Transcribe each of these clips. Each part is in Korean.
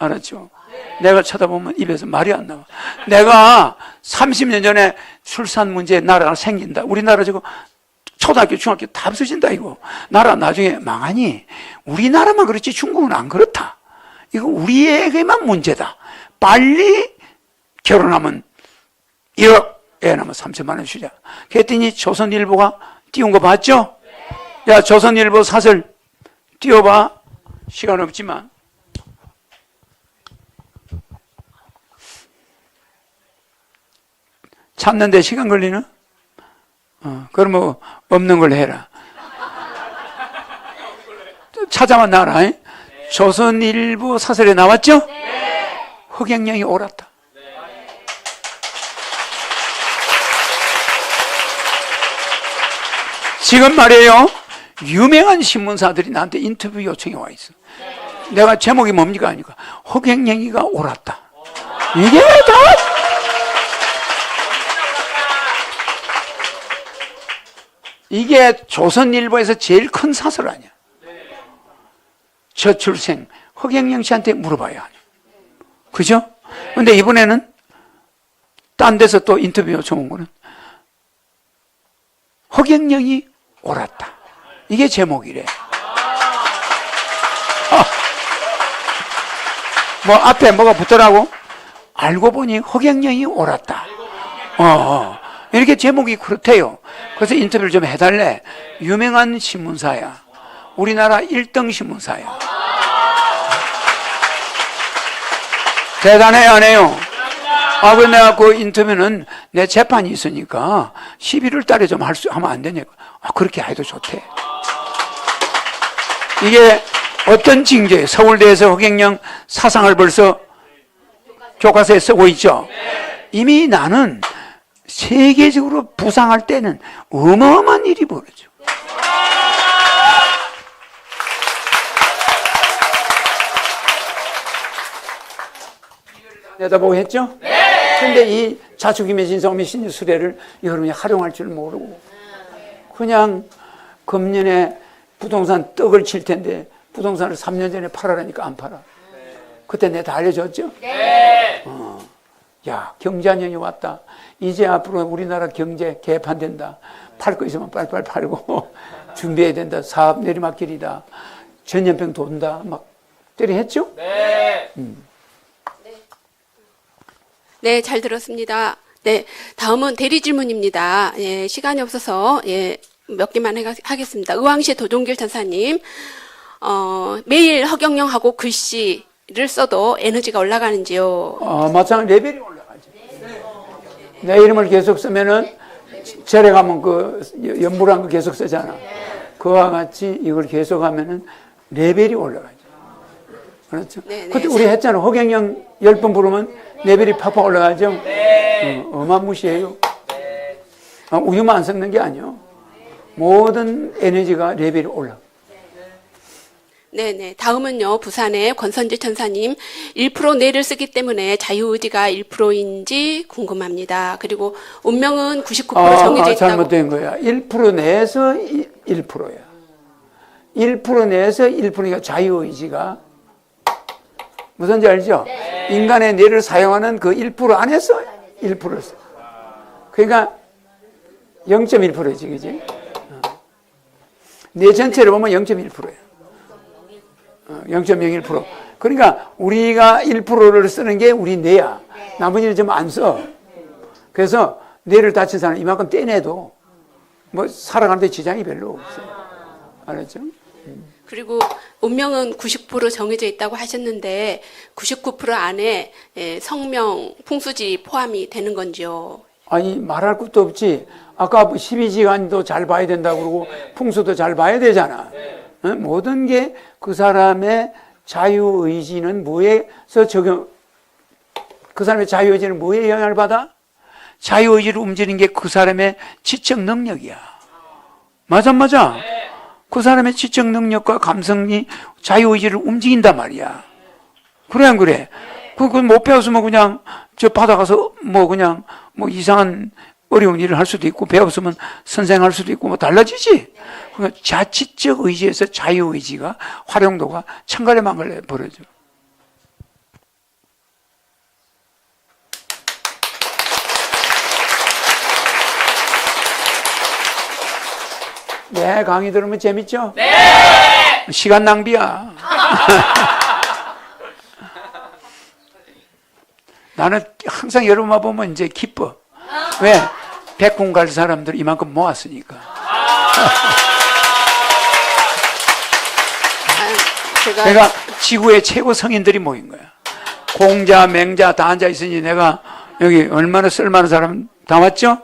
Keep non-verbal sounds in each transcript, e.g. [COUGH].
알았죠? 내가 쳐다보면 입에서 말이 안 나와. 내가 30년 전에 출산 문제 나라가 생긴다. 우리나라 지금 초등학교, 중학교 다 없어진다, 이거. 나라 나중에 망하니, 우리나라만 그렇지 중국은 안 그렇다. 이거 우리에게만 문제다. 빨리 결혼하면 1억, 애 낳으면 3천만 원 주자. 그랬더니 조선일보가 띄운 거 봤죠? 야, 조선일보 사설 띄워봐. 시간 없지만. 찾는데 시간 걸리나? 어, 그럼 뭐 없는 걸 해라. 찾아만 나라. 잉? 조선일보 사설에 나왔죠? 흑행령이 옳았다. 지금 말이에요. 유명한 신문사들이 나한테 인터뷰 요청이 와 있어. 내가 제목이 뭡니까? 하니까 흑행령이가 옳았다. 이게 다 이게 조선일보에서 제일 큰 사설 아니야. 저출생 허경영 씨한테 물어봐야 하냐. 그죠? 근데 이번에는 딴 데서 또 인터뷰 요청 온 거는 허경영이 옳았다. 이게 제목이래. 아. 뭐 앞에 뭐가 붙더라고? 알고 보니 허경영이 옳았다. 어, 어. 이렇게 제목이 그렇대요. 그래서 인터뷰를 좀 해달래. 유명한 신문사야. 우리나라 1등 신문사야. 대단해, 안 해요? 아, 그 내가 그 인터뷰는 내 재판이 있으니까 11월 달에 좀 할 수, 하면 안 되냐고. 아, 그렇게 해도 좋대. 이게 어떤 징조예요? 서울대에서 허경영 사상을 벌써 교과서에 쓰고 있죠? 이미 나는 세계적으로 부상할 때는 어마어마한 일이 벌어져. 내다보고 했죠? 네. 근데 이 자축임의 진성미 신유 수레를 여러분이 활용할 줄 모르고 그냥 금년에 부동산 떡을 칠 텐데 부동산을 3년 전에 팔아라니까 안 팔아. 그때 내가 다 알려줬죠? 네. 어. 야, 경제안녕이 왔다. 이제 앞으로 우리나라 경제 개판된다. 팔 거 있으면 빨리빨리 팔고 [LAUGHS] 준비해야 된다. 사업 내리막길이다. 전염병 돈다. 막 때리 했죠? 네, 잘 들었습니다. 네, 다음은 대리 질문입니다. 예, 시간이 없어서 예, 몇 개만 해- 하겠습니다. 의왕시 도종길 전사님, 어, 매일 허경영하고 글씨 를 써도 에너지가 올라가는지요? 어, 마찬가지 레벨이 올라가죠. 내 이름을 계속 쓰면은 절에 가면 그 연불한 거 계속 쓰잖아. 그와 같이 이걸 계속 하면은 레벨이 올라가죠. 그렇죠? 네, 네. 그때 우리 했잖아. 허경영 열 번 부르면 레벨이 팍팍 올라가죠. 어, 어마무시해요. 아, 우유만 안 섞는 게 아니요. 모든 에너지가 레벨이 올라. 네네. 다음은요, 부산의 권선재 천사님, 1% 내를 쓰기 때문에 자유의지가 1%인지 궁금합니다. 그리고 운명은 99% 아, 정해져 아, 있다고. 잘못된 거야. 1% 내에서 1%야. 1% 내에서 1%니까 자유의지가 무슨지 알죠? 인간의 뇌를 사용하는 그 1% 안에서 1%를 써. 그러니까 0.1%지, 그지? 어. 뇌 전체를 보면 0.1%야. 어, 0.01%. 그러니까 우리가 1%를 쓰는 게 우리 뇌야. 나머지는 좀 안 써. 그래서 뇌를 다친 사람 이만큼 떼내도 뭐 살아가는데 지장이 별로 없어요. 알았죠? 그리고 운명은 90% 정해져 있다고 하셨는데 99% 안에 예, 성명, 풍수지 포함이 되는 건지요? 아니 말할 것도 없지. 아까 12지간도 잘 봐야 된다고 그러고 풍수도 잘 봐야 되잖아. 어? 모든 게 그 사람의 자유의지는 뭐에서 적용, 그 사람의 자유의지는 뭐에 영향을 받아? 자유의지를 움직이는 게 그 사람의 지적 능력이야. 맞아, 맞아. 그 사람의 지적 능력과 감성이 자유의지를 움직인단 말이야. 그래, 안 그래? 그거 못 배웠으면 그냥 저 바다 가서 뭐 그냥 뭐 이상한 어려운 일을 할 수도 있고 배 없으면 선생 할 수도 있고 뭐 달라지지. 그러니까 자치적 의지에서 자유 의지가 활용도가 창갈에 망갈래 버려져. 네, 강의 들으면 재밌죠? 네! 시간 낭비야. [LAUGHS] 나는 항상 여러분만 보면 이제 기뻐. 왜? 백군 갈 사람들 이만큼 모았으니까. 아, 제가 내가 지구의 최고 성인들이 모인 거야. 공자, 맹자 다 앉아 있으니 내가 여기 얼마나 쓸만한 사람 다 왔죠?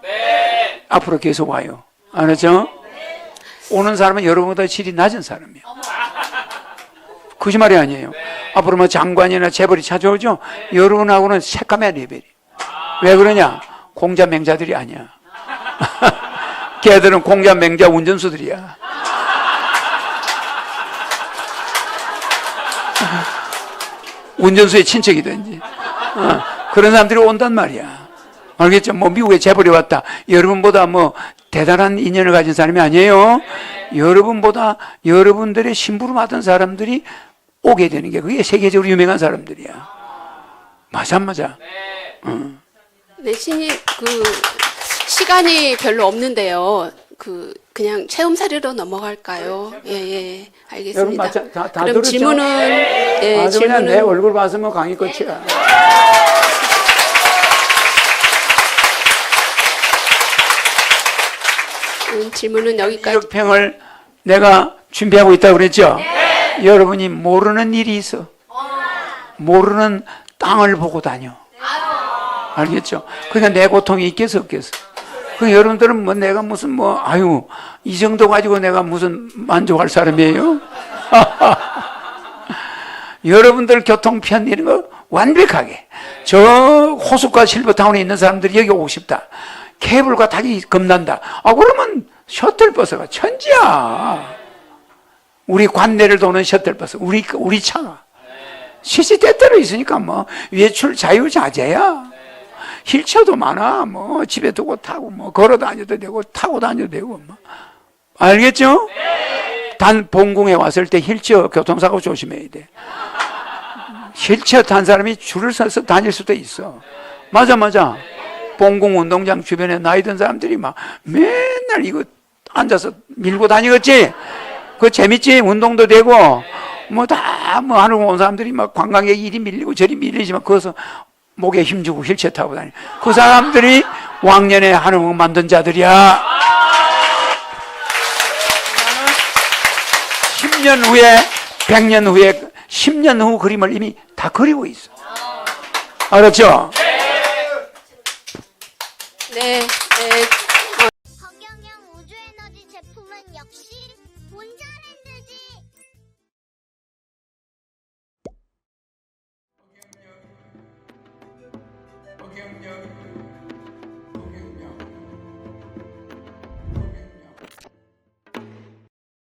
앞으로 계속 와요. 알았죠? 오는 사람은 여러분보다 질이 낮은 사람이야. 거짓말이 아니에요. 앞으로 뭐 장관이나 재벌이 찾아오죠? 여러분하고는 새까매 레벨이. 왜 그러냐? 공자, 맹자들이 아니야. [LAUGHS] 걔들은 공자, 맹자 운전수들이야. [LAUGHS] 운전수의 친척이든지 어, 그런 사람들이 온단 말이야. 알겠죠? 뭐 미국에 재벌이 왔다. 여러분보다 뭐 대단한 인연을 가진 사람이 아니에요. 여러분보다 여러분들의 심부름 하던 사람들이 오게 되는 게 그게 세계적으로 유명한 사람들이야. 맞아 안 맞아? 네, 신임 그 시간이 별로 없는데요. 그 그냥 체험 사례로 넘어갈까요? 예, 예. 알겠습니다. 여러분 맞아? 다- 다 그럼 들었죠? 질문은 예, 아주 그냥 내 질문은 얼굴 봐서 뭐 강의 끝이야. 음, 질문은 여기까지. 1억 평을 내가 준비하고 있다고 그랬죠? 여러분이 모르는 일이 있어. 모르는 땅을 보고 다녀. 알겠죠? 그러니까 내 고통이 있겠어, 없겠어? 그 여러분들은 뭐 내가 무슨 뭐, 아유, 이 정도 가지고 내가 무슨 만족할 사람이에요? [LAUGHS] 여러분들 교통편 이런 거 완벽하게. 저 호숫가 실버타운에 있는 사람들이 여기 오고 싶다. 케이블카 타기 겁난다. 아, 그러면 셔틀버스가 천지야. 우리 관내를 도는 셔틀버스, 우리, 우리 차가. 시시때때로 있으니까 뭐, 외출 자유자재야. 힐체도 많아. 뭐, 집에 두고 타고, 뭐, 걸어 다녀도 되고, 타고 다녀도 되고, 뭐. 알겠죠? 단, 본궁에 왔을 때 힐체어 교통사고 조심해야 돼. 힐체어 탄 사람이 줄을 서서 다닐 수도 있어. 맞아, 맞아. 본궁 운동장 주변에 나이 든 사람들이 막 맨날 이거 앉아서 밀고 다니겠지? 그거 재밌지? 운동도 되고, 뭐 다, 뭐 하는 온 사람들이 막 관광객 이리 밀리고 저리 밀리지만 거기서 목에 힘주고 휠체어 타고 다니. 그 사람들이 왕년에 한웅 만든 자들이야. 10년 후에, 100년 후에, 10년 후 그림을 이미 다 그리고 있어. 알았죠? 네, 네,